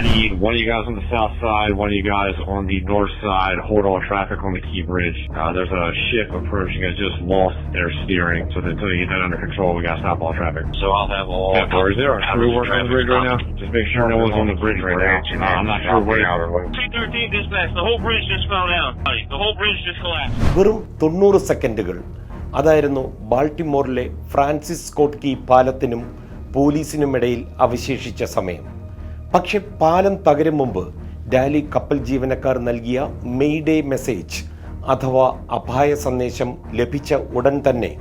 I need one of you guys on the south side, one of you guys on the north side, hold all traffic on the Key Bridge. Uh, there's a ship approaching. It just lost their steering, so until you get that under control, we got to stop all traffic. So I'll have all. Yeah, or is there a crew working on the bridge right now? Just make sure no one's on the bridge right now. Uh, I'm not sure where. T13 dispatch. The whole bridge just fell down. The whole bridge just collapsed. വെറും തൊണ്ണൂറ് സെക്കൻഡുകൾ അതായിരുന്നു ബാൾട്ടിമോറിലെ Francis Scott Key പാലത്തിനും പോലീസിനുമിടയിൽ അവശേഷിച്ച സമയം പക്ഷെ പാലം തകരും മുമ്പ് ഡാലി കപ്പൽ ജീവനക്കാർ നൽകിയ മെയ്ഡേ മെസ്സേജ് അഥവാ അപായ സന്ദേശം ലഭിച്ച ഉടൻ തന്നെ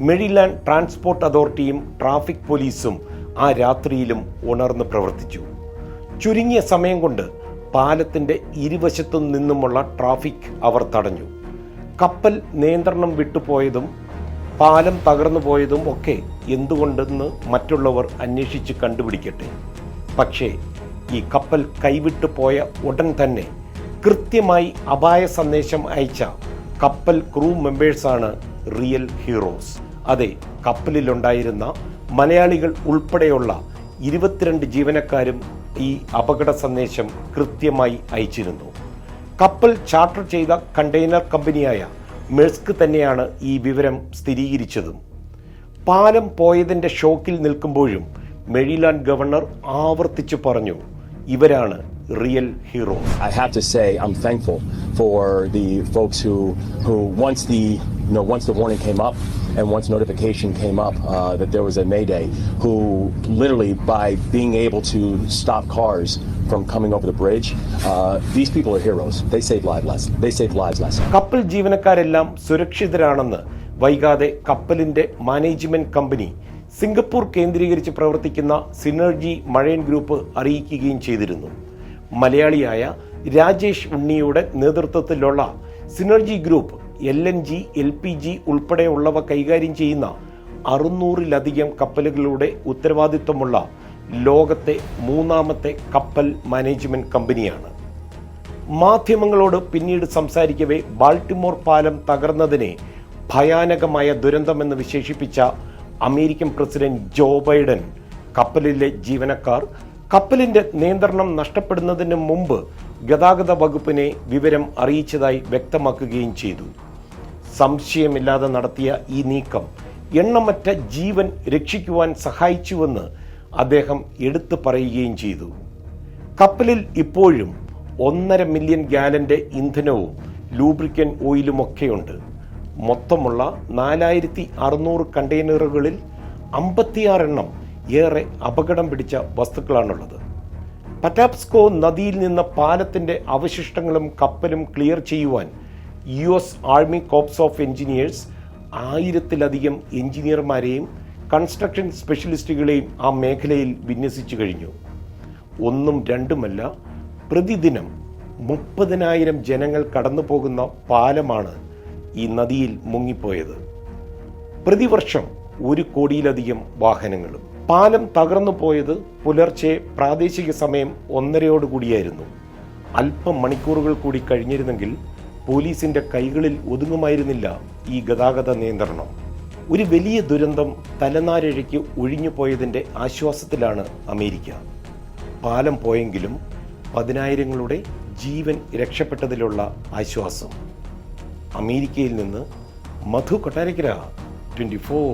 മെഡിലാൻഡ് ട്രാൻസ്പോർട്ട് അതോറിറ്റിയും ട്രാഫിക് പോലീസും ആ രാത്രിയിലും ഉണർന്ന് പ്രവർത്തിച്ചു. ചുരുങ്ങിയ സമയം കൊണ്ട് പാലത്തിന്റെ ഇരുവശത്തു നിന്നുമുള്ള ട്രാഫിക് അവർ തടഞ്ഞു. കപ്പൽ നിയന്ത്രണം വിട്ടുപോയതും പാലം തകർന്നു പോയതും ഒക്കെ എന്തുകൊണ്ടെന്ന് മറ്റുള്ളവർ അന്വേഷിച്ച് കണ്ടുപിടിക്കട്ടെ. പക്ഷേ ഈ കപ്പൽ കൈവിട്ടു പോയ ഉടൻ തന്നെ കൃത്യമായി അപായ സന്ദേശം അയച്ച കപ്പൽ ക്രൂ മെമ്പേഴ്സാണ് റിയൽ ഹീറോസ്. അതെ കപ്പലിലുണ്ടായിരുന്ന മലയാളികൾ ഉൾപ്പെടെയുള്ള ഇരുപത്തിരണ്ട് ജീവനക്കാരും ഈ അപകട സന്ദേശം കൃത്യമായി അയച്ചിരുന്നു. കപ്പൽ ചാർട്ടർ ചെയ്ത കണ്ടെയ്നർ കമ്പനിയായ മെഴ്സ്ക് തന്നെയാണ് ഈ വിവരം സ്ഥിരീകരിച്ചതും. പാലം പോയതിന്റെ ഷോക്കിൽ നിൽക്കുമ്പോഴും മെഴിലാൻഡ് ഗവർണർ ആവർത്തിച്ച് പറഞ്ഞു ഇവരാണ് real hero. I have to say I'm thankful for the folks who who once the you know once the warning came up and once notification came up that there was a mayday who literally by being able to stop cars from coming over the bridge these people are heroes they save lives lots they save lives lots കപ്പൽ ജീവനക്കാരെല്ലാം സുരക്ഷിതരാണെന്ന് വൈകാതെ കപ്പലിന്റെ management company Singapore കേന്ദ്രീകരിച്ച് പ്രവർത്തിക്കുന്ന synergy മഴയൻ group അറിയിക്കുകയും ചെയ്തിരുന്നു. മലയാളിയായ രാജേഷ് ഉണ്ണിയുടെ നേതൃത്വത്തിലുള്ള synergy group L N G L P G ഉൾപ്പെടെയുള്ളവ കൈകാര്യം ചെയ്യുന്ന അറുന്നൂറിലധികം കപ്പലുകളുടെ ഉത്തരവാദിത്വമുള്ള ലോകത്തെ മൂന്നാമത്തെ കപ്പൽ മാനേജ്മെന്റ് കമ്പനിയാണ്. മാധ്യമങ്ങളോട് പിന്നീട് സംസാരിക്കവേ ബാൾട്ടിമോർ പാലം തകർന്നതിനെ ഭയാനകമായ ദുരന്തമെന്ന് വിശേഷിപ്പിച്ച അമേരിക്കൻ പ്രസിഡന്റ് ജോ ബൈഡൻ കപ്പലിലെ ജീവനക്കാർ കപ്പലിന്റെ നിയന്ത്രണം നഷ്ടപ്പെടുന്നതിന് മുമ്പ് ഗതാഗത വകുപ്പിനെ വിവരം അറിയിച്ചതായി വ്യക്തമാക്കുകയും ചെയ്തു. സംശയമില്ലാതെ നടത്തിയ ഈ നീക്കം എണ്ണമറ്റ ജീവൻ രക്ഷിക്കുവാൻ സഹായിച്ചുവെന്ന് അദ്ദേഹം എടുത്തു പറയുകയും ചെയ്തു. കപ്പലിൽ ഇപ്പോഴും ഒന്നര മില്യൺ ഗാലന്റെ ഇന്ധനവും ലൂബ്രിക്കൻ ഓയിലുമൊക്കെയുണ്ട്. മൊത്തമുള്ള നാലായിരത്തി അറുന്നൂറ് കണ്ടെയ്നറുകളിൽ അമ്പത്തിയാറെണ്ണം ഏറെ അപകടം പിടിച്ച വസ്തുക്കളാണുള്ളത്. പറ്റാപ്സ്കോ നദിയിൽ നിന്ന് പാലത്തിന്റെ അവശിഷ്ടങ്ങളും കപ്പലും ക്ലിയർ ചെയ്യുവാൻ U S army corps of engineers ആയിരത്തിലധികം എഞ്ചിനീയർമാരെയും കൺസ്ട്രക്ഷൻ സ്പെഷ്യലിസ്റ്റുകളെയും ആ മേഖലയിൽ വിന്യസിച്ചു കഴിഞ്ഞു. ഒന്നും രണ്ടുമല്ല പ്രതിദിനം മുപ്പതിനായിരം ജനങ്ങൾ കടന്നു പോകുന്ന പാലമാണ് ഈ നദിയിൽ മുങ്ങിപ്പോയത്. പ്രതിവർഷം ഒരു കോടിയിലധികം വാഹനങ്ങളും. പാലം തകർന്നു പോയത് പുലർച്ചെ പ്രാദേശിക സമയം ഒന്നരയോടുകൂടിയായിരുന്നു അല്പം മണിക്കൂറുകൾ കൂടി കഴിഞ്ഞിരുന്നെങ്കിൽ പോലീസിന്റെ കൈകളിൽ ഒതുങ്ങുമായിരുന്നില്ല ഈ ഗതാഗത നിയന്ത്രണം. ഒരു വലിയ ദുരന്തം തലനാരിഴയ്ക്ക് ഒഴിഞ്ഞു പോയതിന്റെ ആശ്വാസത്തിലാണ് അമേരിക്ക. പാലം പോയെങ്കിലും പതിനായിരങ്ങളുടെ ജീവൻ രക്ഷപ്പെട്ടതിലുള്ള ആശ്വാസം. അമേരിക്കയിൽ നിന്ന് മധു കൊട്ടാരക്കര ട്വന്റി ഫോർ